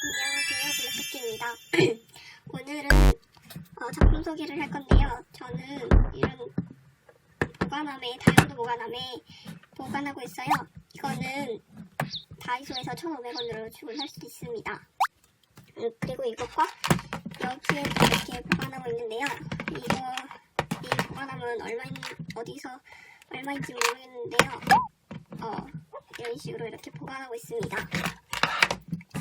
안녕하세요, 블랙토끼입니다. 오늘은 어, 작품 소개를 할 건데요. 저는 이런 보관함에, 다이어드 보관함에 보관하고 있어요. 이거는 다이소에서 1,500원으로 주문할 수 있습니다. 음, 그리고 이것과 여기에 이렇게 보관하고 있는데요. 이거, 이 보관함은 얼마인, 어디서 얼마인지 모르겠는데요. 어, 이런 식으로 이렇게 보관하고 있습니다.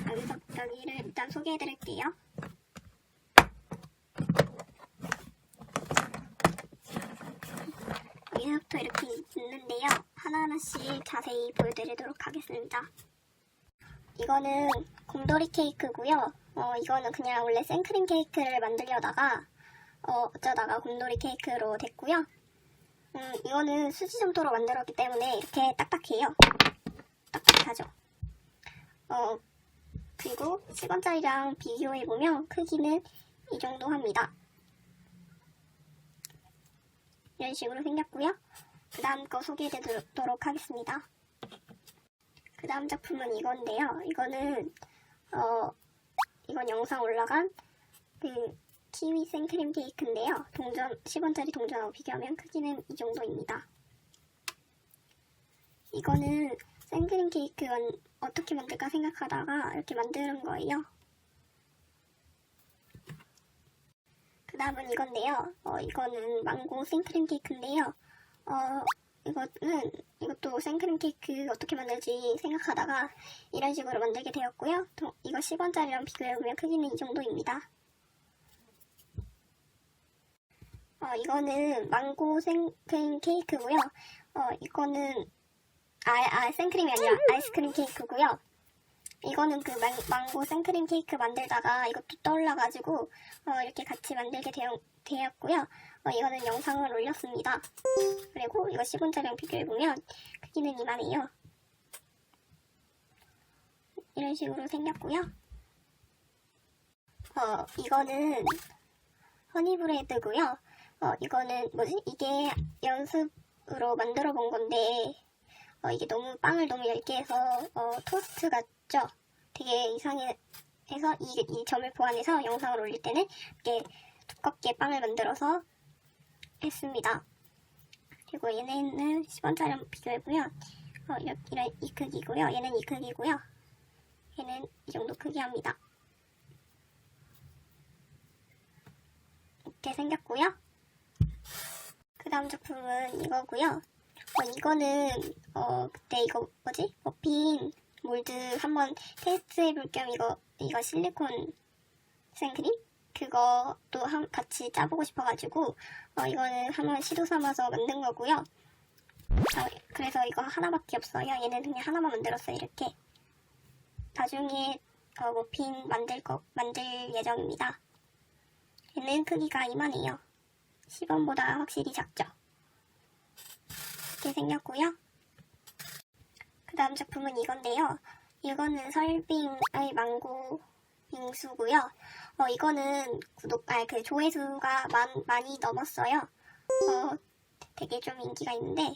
여기서 여기를 일단 소개해 드릴게요. 여기서부터 이렇게 있는데요. 하나하나씩 자세히 보여드리도록 하겠습니다. 이거는 곰돌이 케이크고요. 어, 이거는 그냥 원래 생크림 케이크를 만들려다가 어, 어쩌다가 곰돌이 케이크로 됐고요. 음, 이거는 수지 점토로 만들었기 때문에 이렇게 딱딱해요. 딱딱하죠. 어, 그리고 10원짜리랑 비교해보면 크기는 이 정도 합니다. 이런 식으로 생겼고요. 그 다음 거 소개해드리도록 하겠습니다. 그 다음 작품은 이건데요. 이거는 어 이건 영상 올라간 그 키위 생크림 케이크인데요. 동전 10원짜리 동전하고 비교하면 크기는 이 정도입니다. 이거는 생크림 케이크 만, 어떻게 만들까 생각하다가 이렇게 만드는 거예요. 그 다음은 이건데요. 어, 이거는 망고 생크림 케이크인데요. 어, 이거는 이것도 생크림 케이크 어떻게 만들지 생각하다가 이런 식으로 만들게 되었고요. 또 이거 10원짜리랑 비교해보면 크기는 이 정도입니다. 어, 이거는 망고 생크림 케이크고요. 어, 이거는 아, 아 생크림이 아니라 아이스크림 케이크고요. 이거는 그 망, 망고 생크림 케이크 만들다가 이것도 떠올라가지고 어, 이렇게 같이 만들게 되었, 되었고요. 어, 이거는 영상을 올렸습니다. 그리고 이거 10원짜리랑 비교해 보면 크기는 이만해요. 이런 식으로 생겼고요. 어, 이거는 허니브레드고요. 어, 이거는 뭐지? 이게 연습으로 만들어 본 건데 어, 이게 너무 빵을 너무 얇게 해서 어, 토스트 같죠? 되게 이상해서 이, 이 점을 보완해서 영상을 올릴 때는 이렇게 두껍게 빵을 만들어서 했습니다. 그리고 얘네는 10원짜리 비교해보면 어, 이런 이 크기고요. 얘는 이 크기고요. 얘는 이 정도 크기 합니다. 이렇게 생겼고요. 그 다음 작품은 이거고요. 어, 이거는 어 그때 이거 뭐지 머핀 몰드 한번 테스트 해볼 겸 이거 이거 실리콘 생크림 그것도 한, 같이 짜보고 싶어가지고 어, 이거는 한번 시도 삼아서 만든 거고요. 어, 그래서 이거 하나밖에 없어요. 얘는 그냥 하나만 만들었어요. 이렇게 나중에 어, 머핀 만들 거 만들 예정입니다. 얘는 크기가 이만해요. 10원보다 확실히 작죠. 이렇게 생겼고요. 그 다음 작품은 이건데요. 이거는 설빙의 망고 빙수고요. 어, 이거는 구독, 아, 그 조회수가 만, 많이 넘었어요. 어, 되게 좀 인기가 있는데,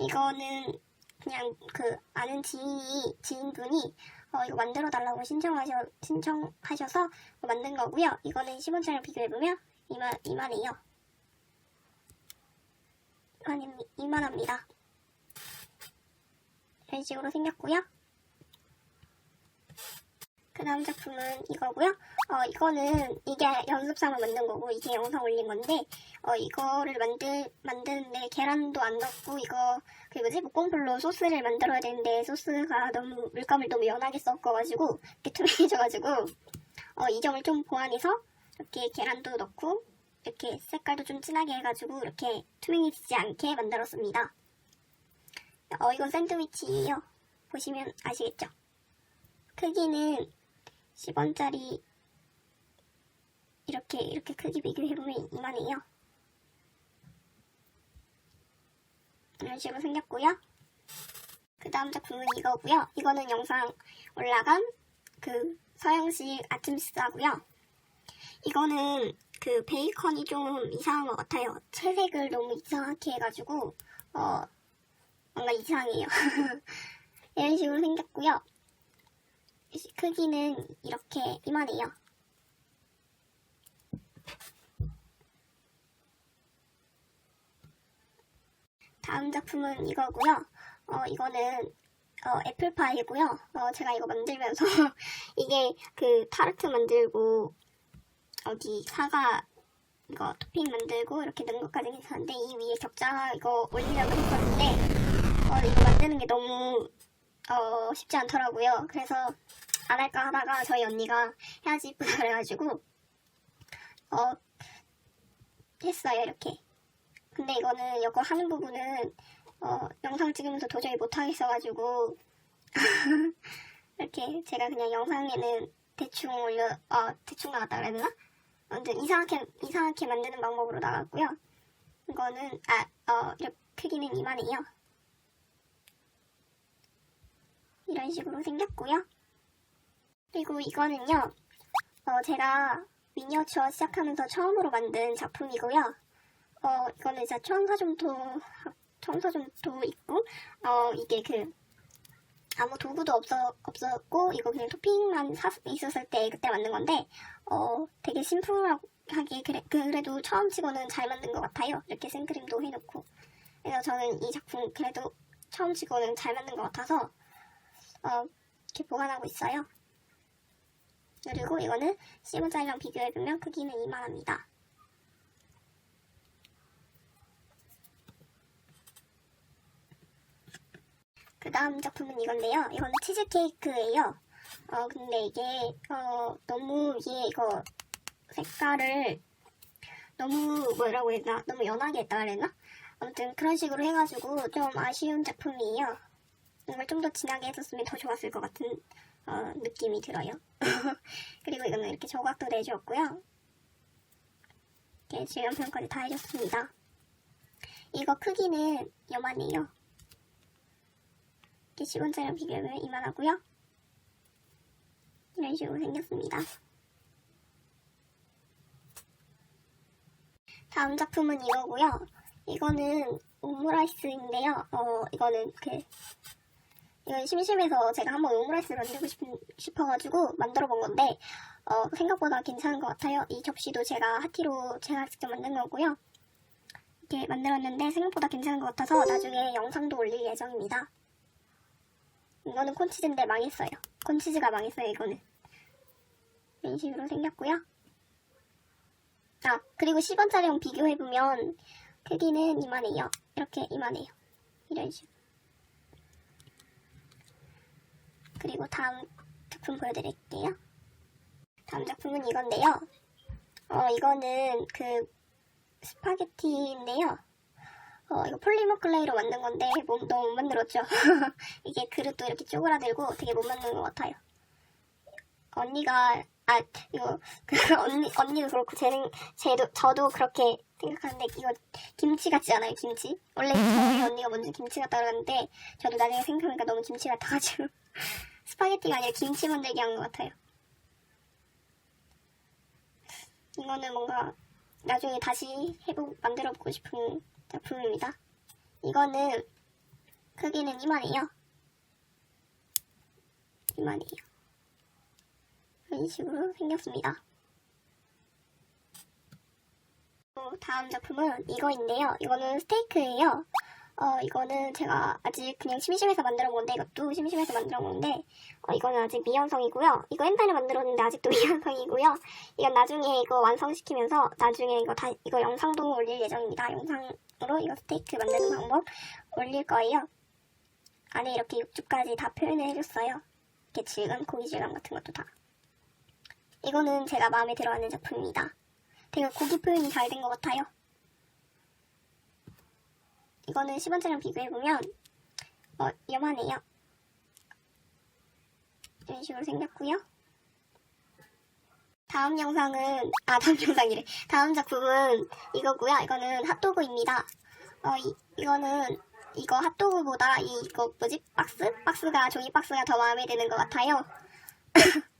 이거는 그냥 그 아는 지인이, 지인분이 어, 이거 만들어 달라고 신청하셔, 신청하셔서 만든 거고요. 이거는 10원짜리 비교해보면 이만, 이만해요. 이만, 이만합니다. 이런 식으로 생겼고요. 그 다음 작품은 이거고요. 어, 이거는 이게 연습삼아 만든 거고 이게 영상 올린 건데 어, 이거를 만들 만드는데 계란도 안 넣고 이거 그 뭐지 목공불로 소스를 만들어야 되는데 소스가 너무 물감을 너무 연하게 섞어가지고 이렇게 투명해져가지고 어, 이 점을 좀 보완해서 이렇게 계란도 넣고 이렇게 색깔도 좀 진하게 해가지고 이렇게 투명해지지 않게 만들었습니다. 어, 이건 샌드위치예요. 보시면 아시겠죠? 크기는 10원짜리 이렇게 이렇게 크기 비교해보면 이만해요. 이런 식으로 생겼고요. 그 다음 작품은 이거고요. 이거는 영상 올라간 그 서양식 아침 식사고요. 이거는 그 베이컨이 좀 이상한 것 같아요. 채색을 너무 이상하게 해가지고 어 뭔가 이상해요. 이런 식으로 생겼고요. 크기는 이렇게 이만해요. 다음 작품은 이거고요. 어, 이거는 어, 애플파이고요. 어, 제가 이거 만들면서 이게 그 타르트 만들고 어디 사과 이거 토핑 만들고 이렇게 넣은 것까지 괜찮은데 이 위에 격자 이거 올리려고 했었는데 어, 이거 만드는 게 너무 어, 쉽지 않더라고요. 그래서 안 할까 하다가 저희 언니가 해야지 이쁘다 그래가지고 어, 했어요 이렇게. 근데 이거는 이거 하는 부분은 어, 영상 찍으면서 도저히 못 하겠어가지고 이렇게 제가 그냥 영상에는 대충 올려 어 대충 나갔다 그래야 되나? 아무튼 이상하게 이상하게 만드는 방법으로 나갔고요. 이거는 아어 크기는 이만해요. 이런 식으로 생겼고요. 그리고 이거는요. 어 제가 미니어처 시작하면서 처음으로 만든 작품이고요. 어 이거는 진짜 청사점토 청사점토 있고 어 이게 그 아무 도구도 없어, 없었고, 이거 그냥 토핑만 사, 있었을 때 그때 만든 건데, 어, 되게 심플하게, 그래, 그래도 처음 치고는 잘 만든 것 같아요. 이렇게 생크림도 해놓고. 그래서 저는 이 작품 그래도 처음 치고는 잘 만든 것 같아서, 어, 이렇게 보관하고 있어요. 그리고 이거는 시모자이랑 비교해보면 크기는 이만합니다. 그 다음 작품은 이건데요. 이건 치즈케이크예요. 어, 근데 이게, 어, 너무 위에 이거 색깔을 너무 뭐라고 해야 되나? 너무 연하게 했다 그랬나? 아무튼 그런 식으로 해가지고 좀 아쉬운 작품이에요. 이걸 좀더 진하게 했었으면 더 좋았을 것 같은 어, 느낌이 들어요. 그리고 이거는 이렇게 조각도 내주었고요. 이렇게 질감표현까지 다 해줬습니다. 이거 크기는 요만해요. 이렇게 10원짜리랑 비교하면 이만하고요. 이런 식으로 생겼습니다. 다음 작품은 이거고요. 이거는 오므라이스인데요. 어, 이거는 그 이건 심심해서 제가 한번 오므라이스를 만들고 싶, 싶어가지고 만들어 본 건데 어, 생각보다 괜찮은 것 같아요. 이 접시도 제가 하티로 제가 직접 만든 거고요. 이렇게 만들었는데 생각보다 괜찮은 것 같아서 나중에 영상도 올릴 예정입니다. 이거는 콘치즈인데 망했어요. 콘치즈가 망했어요, 이거는. 이런 식으로 생겼고요. 아, 그리고 10원짜리랑 비교해보면 크기는 이만해요. 이렇게 이만해요. 이런 식으로. 그리고 다음 작품 보여드릴게요. 다음 작품은 이건데요. 어, 이거는 그 스파게티인데요. 어, 이거 폴리머 클레이로 만든 건데 뭐, 너무 못 만들었죠. 이게 그릇도 이렇게 쪼그라들고 되게 못 만든 것 같아요. 언니가 아 이거 그 언니 언니도 그렇고 쟤는 쟤도 저도 그렇게 생각하는데 이거 김치 같지 않아요 김치? 원래 저희 언니가 먼저 김치 같다 그러는데 저도 나중에 생각하니까 너무 김치 같아가지고 스파게티가 아니라 김치 만들기 한 것 같아요. 이거는 뭔가 나중에 다시 해보 만들어 보고 싶은 작품입니다. 이거는 크기는 이만해요. 이만해요. 이런 식으로 생겼습니다. 어, 다음 작품은 이거인데요. 이거는 스테이크예요. 어, 이거는 제가 아직 그냥 심심해서 만들어 본 건데, 이것도 심심해서 만들어 본 건데, 어, 이거는 아직 미완성이고요. 이거 옛날에 만들었는데 아직도 미완성이고요. 이건 나중에 이거 완성시키면서 나중에 이거 다, 이거 영상도 올릴 예정입니다. 영상으로 이거 스테이크 만드는 방법 올릴 거예요. 안에 이렇게 육즙까지 다 표현을 해줬어요. 이렇게 질감, 고기 질감 같은 것도 다. 이거는 제가 마음에 들어하는 작품입니다. 되게 고기 표현이 잘 된 것 같아요. 이거는 10원짜리랑 비교해보면 어, 요만해요. 이런 식으로 생겼고요. 다음 영상은 아 다음 영상이래. 다음 작품은 이거고요. 이거는 핫도그입니다. 어 이, 이거는 이거 핫도그보다 이, 이거 뭐지 박스? 박스가 종이 박스가 더 마음에 드는 것 같아요.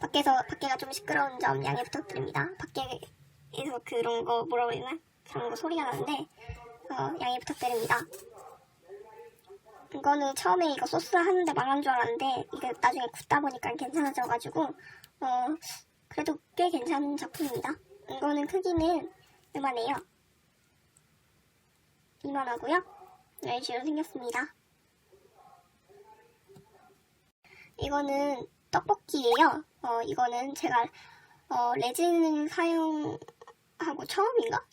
밖에서 밖에가 좀 시끄러운 점 양해 부탁드립니다. 밖에서 그런 거 뭐라고 해야 되나? 그런 거 소리가 나는데 어, 양해 부탁드립니다. 이거는 처음에 이거 소스 하는데 망한 줄 알았는데 이게 나중에 굽다 보니까 괜찮아져가지고 어 그래도 꽤 괜찮은 작품입니다. 이거는 크기는 이만해요. 이만하고요. 이런 식으로 생겼습니다. 이거는 떡볶이예요. 어 이거는 제가 어 레진을 사용하고 처음인가?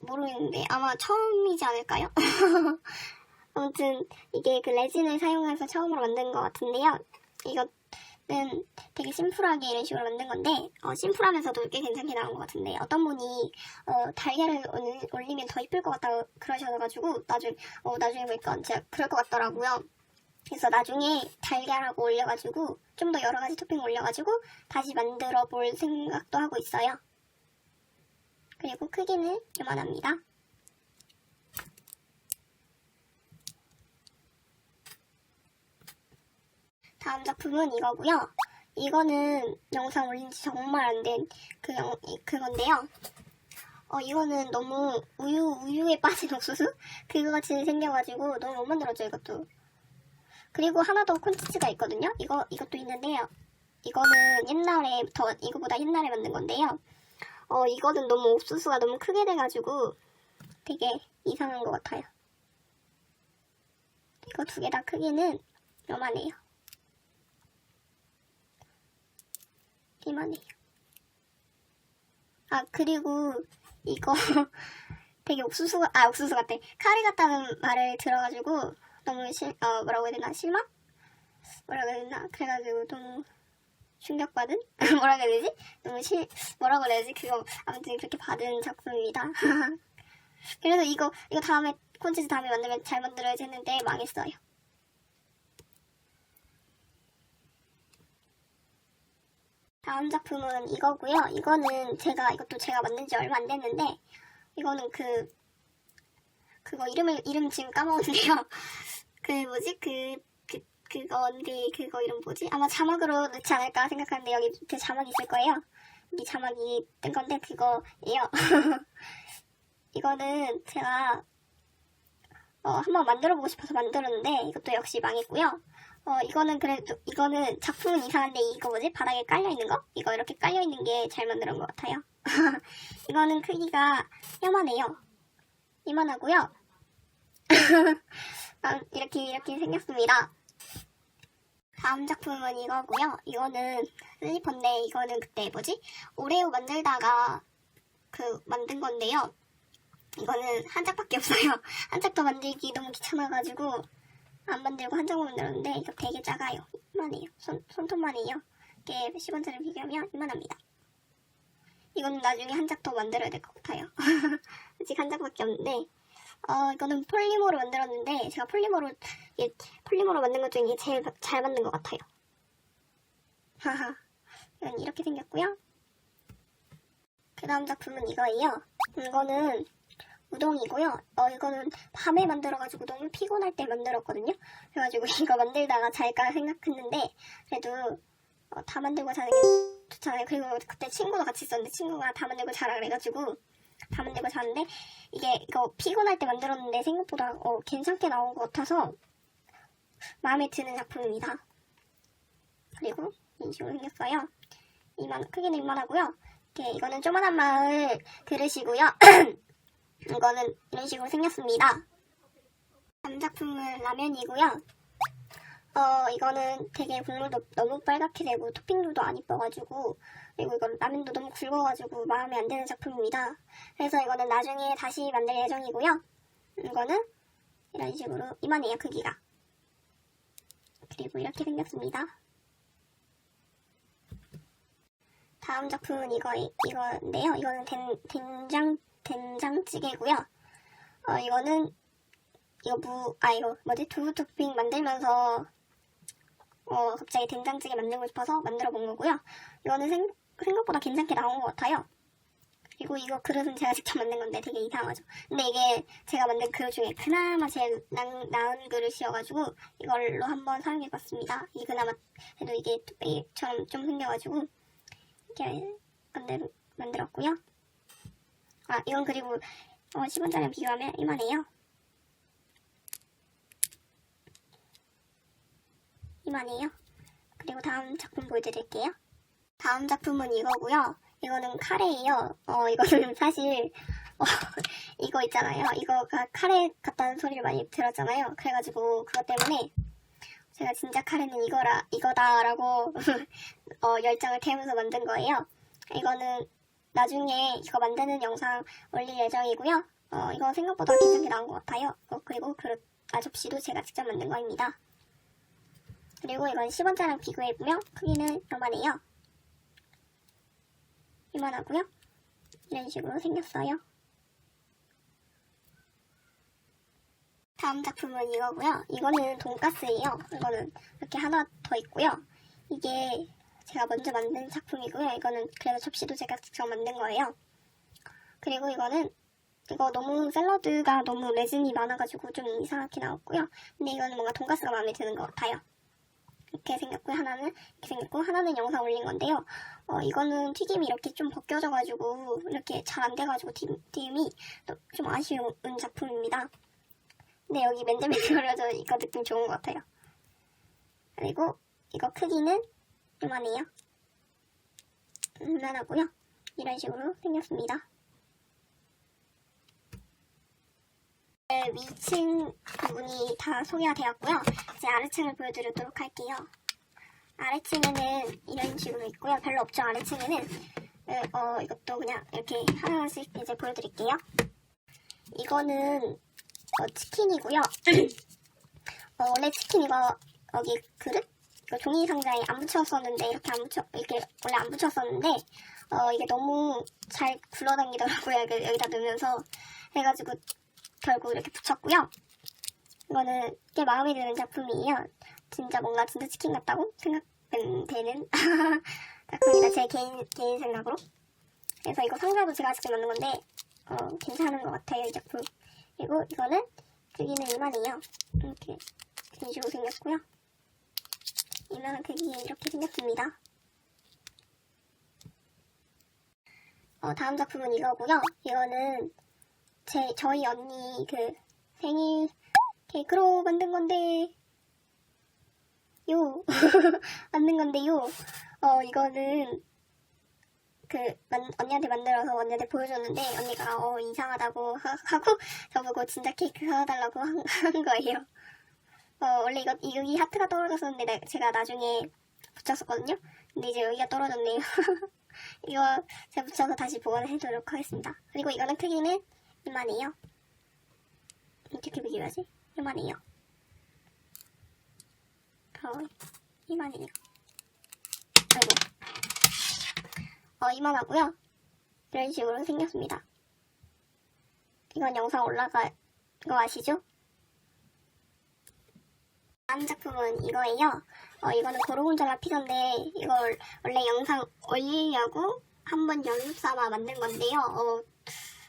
모르겠는데 아마 처음이지 않을까요? 아무튼 이게 그 레진을 사용해서 처음으로 만든 것 같은데요. 이거는 되게 심플하게 이런 식으로 만든 건데 어, 심플하면서도 꽤 괜찮게 나온 것 같은데 어떤 분이 어, 달걀을 올- 올리면 더 이쁠 것 같다고 그러셔가지고 나중에 어, 나중에 보니까 진짜 그럴 것 같더라고요. 그래서 나중에 달걀하고 올려가지고 좀 더 여러 가지 토핑 올려가지고 다시 만들어 볼 생각도 하고 있어요. 그리고 크기는 이만합니다. 다음 작품은 이거고요. 이거는 영상 올린 지 정말 안 된 그 영, 그건데요. 어, 이거는 너무 우유, 우유에 빠진 옥수수? 그거 같이 생겨가지고 너무 못 만들었죠, 이것도. 그리고 하나 더 콘치즈가 있거든요. 이거, 이것도 있는데요. 이거는 옛날에, 더, 이거보다 옛날에 만든 건데요. 어, 이거는 너무 옥수수가 너무 크게 돼가지고 되게 이상한 것 같아요. 이거 두 개 다 크기는 요만해요. 이만해요. 아, 그리고 이거 되게 옥수수, 아, 옥수수 같아. 카레 같다는 말을 들어가지고 너무 실, 어, 뭐라고 해야 되나? 실망? 뭐라고 해야 되나? 그래가지고 너무 충격받은? 뭐라고 해야 되지? 너무 실, 뭐라고 해야 되지? 그거, 아무튼 그렇게 받은 작품입니다. 그래서 이거, 이거 다음에, 콘텐츠 다음에 만들면 잘 만들어야지 했는데 망했어요. 다음 작품은 이거고요. 이거는 제가 이것도 제가 만든 지 얼마 안 됐는데 이거는 그 그거 이름을 이름 지금 까먹었는데요. 그 뭐지 그, 그 그건데 그거 이름 뭐지? 아마 자막으로 넣지 않을까 생각하는데 여기 밑에 자막이 있을 거예요. 이 자막이 뜬 건데 그거예요. 이거는 제가 어, 한번 만들어 보고 싶어서 만들었는데 이것도 역시 망했고요. 어, 이거는 그래도, 이거는 작품은 이상한데 이거 뭐지? 바닥에 깔려있는 거? 이거 이렇게 깔려있는 게 잘 만든 것 같아요. 이거는 크기가 요만해요. 이만하고요. 아, 이렇게, 이렇게 생겼습니다. 다음 작품은 이거고요. 이거는 슬리퍼인데, 이거는 그때 뭐지? 오레오 만들다가 그, 만든 건데요. 이거는 한 짝밖에 없어요. 한 짝도 만들기 너무 귀찮아가지고, 안 만들고 한 장만 만들었는데 이거 되게 작아요. 이만해요. 손, 손톱만 해요. 이게 10원짜리 비교하면 이만합니다. 이거는 나중에 한짝더 만들어야 될 것 같아요. 아직 한 장밖에 없는데 어, 이거는 폴리머로 만들었는데 제가 폴리머로 이게 폴리머로 만든 것 중에 제일 잘 만든 것 같아요. 하하. 이건 이렇게 생겼고요. 그 다음 작품은 이거예요. 이거는 우동이고요. 어, 이거는 밤에 만들어가지고 너무 피곤할 때 만들었거든요. 그래가지고 이거 만들다가 잘까 생각했는데, 그래도 어, 다 만들고 자는 게 좋잖아요. 그리고 그때 친구도 같이 있었는데 친구가 다 만들고 자라 그래가지고 다 만들고 자는데 이게 이거 피곤할 때 만들었는데 생각보다 어, 괜찮게 나온 것 같아서 마음에 드는 작품입니다. 그리고 이 식으로 생겼어요. 이만 크기는 이만하고요. 이렇게 이거는 조만한 마을 그릇이고요. 이거는 이런 식으로 생겼습니다. 다음 작품은 라면이고요. 어, 이거는 되게 국물도 너무 빨갛게 되고 토핑들도 안 이뻐가지고 그리고 이건 라면도 너무 굵어가지고 마음에 안 드는 작품입니다. 그래서 이거는 나중에 다시 만들 예정이고요. 이거는 이런 식으로 이만해요, 크기가. 그리고 이렇게 생겼습니다. 다음 작품은 이거, 이거인데요. 이거는 된, 된장, 된장찌개고요. 어, 이거는, 이거 무, 아, 이거, 뭐지? 두부 토핑 만들면서, 어, 갑자기 된장찌개 만들고 싶어서 만들어 본 거고요. 이거는 생, 생각보다 괜찮게 나온 것 같아요. 그리고 이거 그릇은 제가 직접 만든 건데 되게 이상하죠. 근데 이게 제가 만든 그릇 중에 그나마 제일 나, 나은 그릇이어가지고 이걸로 한번 사용해봤습니다. 이게 그나마 그래도 이게 뚝배기처럼 좀 생겨가지고 이렇게 만들, 만들었고요. 아, 이건 그리고 어, 10원짜리 비교하면 이만해요. 이만해요. 그리고 다음 작품 보여드릴게요. 다음 작품은 이거고요. 이거는 카레예요. 어, 이거는 사실 어, 이거 있잖아요. 이거가 카레 같다는 소리를 많이 들었잖아요. 그래가지고 그것 때문에 제가 진짜 카레는 이거라 이거다라고 어, 열정을 태우면서 만든 거예요. 이거는 나중에 이거 만드는 영상 올릴 예정이고요. 어, 이거 생각보다 괜찮게 나온 것 같아요. 어, 그리고 그릇 아접시도 제가 직접 만든 거입니다. 그리고 이건 10원짜리랑 비교해보면 크기는 요만해요. 이만하고요. 이런 식으로 생겼어요. 다음 작품은 이거고요. 이거는 돈가스예요. 이거는 이렇게 하나 더 있고요. 이게 제가 먼저 만든 작품이고요. 이거는 그래서 접시도 제가 직접 만든 거예요. 그리고 이거는 이거 너무 샐러드가 너무 레진이 많아가지고 좀 이상하게 나왔고요. 근데 이거는 뭔가 돈가스가 마음에 드는 것 같아요. 이렇게 생겼고 하나는 이렇게 생겼고 하나는 영상 올린 건데요. 어, 이거는 튀김이 이렇게 좀 벗겨져가지고 이렇게 잘 안 돼가지고 튀, 튀김이 또좀 아쉬운 작품입니다. 근데 여기 맨들맨들거려져 이거 느낌 좋은 것 같아요. 그리고 이거 크기는 이만해요. 이만하고요. 이런 식으로 생겼습니다. 네, 위층 부분이 다 소개가 되었고요. 이제 아래층을 보여드리도록 할게요. 아래층에는 이런 식으로 있고요. 별로 없죠, 아래층에는. 네, 어, 이것도 그냥 이렇게 하나씩 이제 보여드릴게요. 이거는 어, 치킨이고요. 어, 원래 치킨 이거 여기 그릇? 이거 종이 상자에 안 붙였었는데 이렇게 안 붙여 이렇게 원래 안 붙였었는데 어, 이게 너무 잘 굴러다니더라고요. 여기- 여기다 넣으면서 해가지고 결국 이렇게 붙였고요. 이거는 꽤 마음에 드는 작품이에요. 진짜 뭔가 진짜 치킨 같다고 생각되는 작품이다. 제 개인 개인 생각으로. 그래서 이거 상자도 제가 직접 만든 건데 어, 괜찮은 것 같아요 이 작품. 그리고 이거는 크기는 이만해요. 이렇게 식으로 생겼고요. 크기에 이렇게 생겼습니다. 어, 다음 작품은 이거고요. 이거는 제 저희 언니 그 생일 케이크로 만든 건데 요 만든 건데요. 어 이거는 그 만- 언니한테 만들어서 언니한테 보여줬는데 언니가 어 이상하다고 하, 고 저보고 진짜 케이크 사달라고 한, 한 거예요. 어 원래 이거 이- 여기 하트가 떨어졌었는데 나- 제가 나중에 붙였었거든요. 근데 이제 여기가 떨어졌네요. 이거 제가 붙여서 다시 보관해두도록 하겠습니다. 그리고 이거는 크기는 이만해요. 어떻게 비교하지? 이만해요. 어, 이만해요. 아이고. 어, 이만하고요. 이런 식으로 생겼습니다. 이건 영상 올라가, 이거 아시죠? 다음 작품은 이거예요. 어, 이거는 고르곤졸라 피자인데, 이걸 원래 영상 올리려고 한번 연습 삼아 만든 건데요. 어,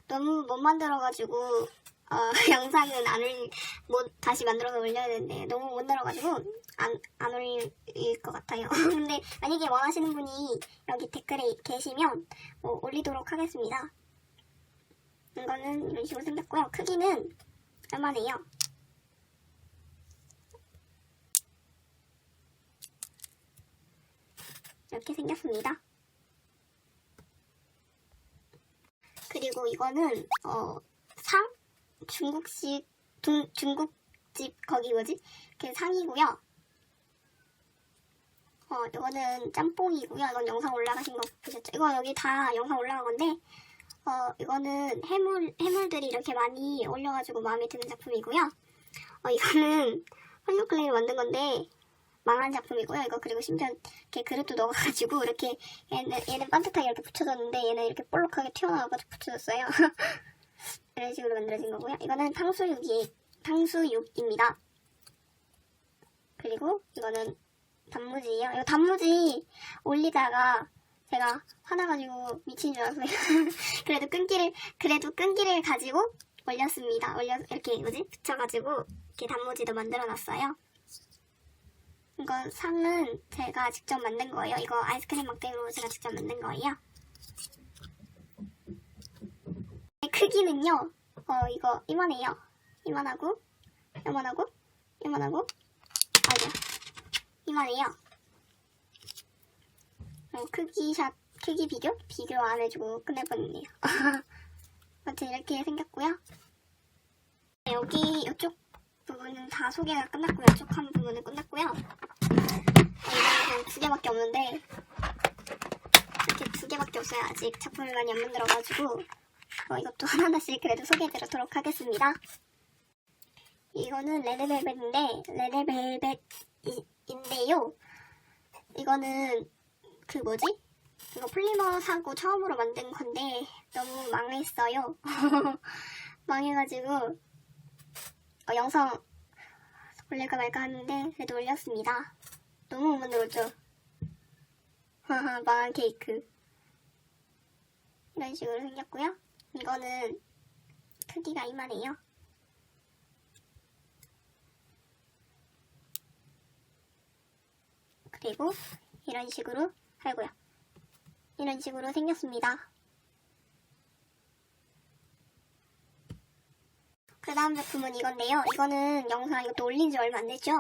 너무 못 만들어가지고, 어, 영상은 안 올, 못, 다시 만들어서 올려야 되는데, 너무 못 만들어가지고, 안, 안 올릴 것 같아요. 근데 만약에 원하시는 분이 여기 댓글에 계시면, 뭐 올리도록 하겠습니다. 이거는 이런 식으로 생겼고요. 크기는 얼마네요? 이렇게 생겼습니다. 그리고 이거는 어, 상 중국식 중, 중국집 거기 뭐지? 그 상이고요. 어, 이거는 짬뽕이고요. 이건 영상 올라가신 거 보셨죠? 이거 여기 다 영상 올라간 건데 어, 이거는 해물 해물들이 이렇게 많이 올려가지고 마음에 드는 작품이고요. 어, 이거는 폴리클레이로 만든 건데 망한 작품이고요. 이거 그리고 심지어 이렇게 그릇도 넣어가지고 이렇게 얘는 얘는 반듯하게 이렇게 붙여졌는데 얘는 이렇게 볼록하게 튀어나와가지고 붙여졌어요. 이런 식으로 만들어진 거고요. 이거는 탕수육이 탕수육입니다. 그리고 이거는 단무지예요. 이거 단무지 올리다가 제가 화나가지고 미친 줄 알았어요. 그래도 끈기를 그래도 끈기를 가지고 올렸습니다. 올려 이렇게 뭐지 붙여가지고 이렇게 단무지도 만들어놨어요. 이건 상은 제가 직접 만든 거예요. 이거 아이스크림 막대로 제가 직접 만든 거예요. 크기는요. 어 이거 이만해요. 이만하고 이만하고 이만하고 아니야. 이만해요. 어, 크기 샷, 크기 비교? 비교 안 해주고 끝내버렸네요. 아무튼 이렇게 생겼고요. 여기 이쪽 부분은 다 소개가 끝났고요. 한 부분은 끝났고요. 그냥 두 개밖에 없는데 이렇게 두 개밖에 없어요. 아직 작품을 많이 안 만들어가지고 어, 이것도 하나하나씩 그래도 소개해드리도록 하겠습니다. 이거는 레드벨벳인데 레드벨벳인데요. 이거는 그 뭐지? 이거 플리머 사고 처음으로 만든 건데 너무 망했어요. 망해가지고 어, 영상 올릴까 말까 하는데 그래도 올렸습니다. 너무 못 만들었죠? 하하 망한 케이크 이런 식으로 생겼고요. 이거는 크기가 이만해요. 그리고 이런 식으로 하고요. 이런 식으로 생겼습니다. 그 다음 제품은 이건데요. 이거는 영상 이것도 올린 지 얼마 안 됐죠?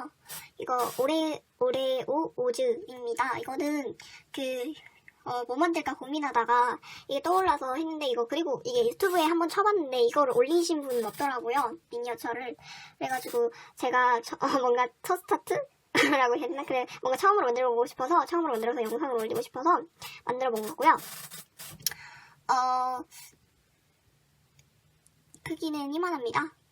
이거 오레, 오레오 오즈입니다. 이거는 그, 어, 뭐 만들까 고민하다가 이게 떠올라서 했는데 이거 그리고 이게 유튜브에 한번 쳐봤는데 이거를 올리신 분은 없더라고요. 미니어처를. 그래가지고 제가 저- 어, 뭔가 첫 스타트? 라고 했나? 그래, 뭔가 처음으로 만들어 보고 싶어서 처음으로 만들어서 영상을 올리고 싶어서 만들어 본 거고요. 어, 크기는 이만합니다.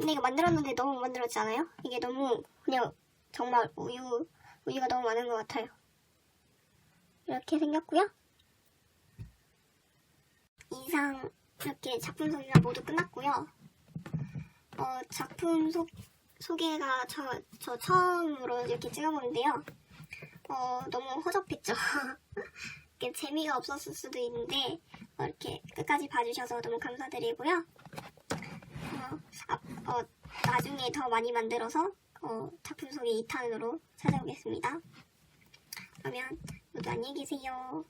근데 이거 만들었는데 너무 못 만들었지 않아요? 이게 너무 그냥 정말 우유, 우유가 너무 많은 것 같아요. 이렇게 생겼고요. 이상 이렇게 작품 소개가 모두 끝났고요. 어, 작품 소, 소개가 저, 저 처음으로 이렇게 찍어보는데요. 어, 너무 허접했죠. 재미가 없었을 수도 있는데 어, 이렇게 끝까지 봐주셔서 너무 감사드리고요. 어, 나중에 더 많이 만들어서 어, 작품 소개 2탄으로 찾아오겠습니다. 그러면 모두 안녕히 계세요.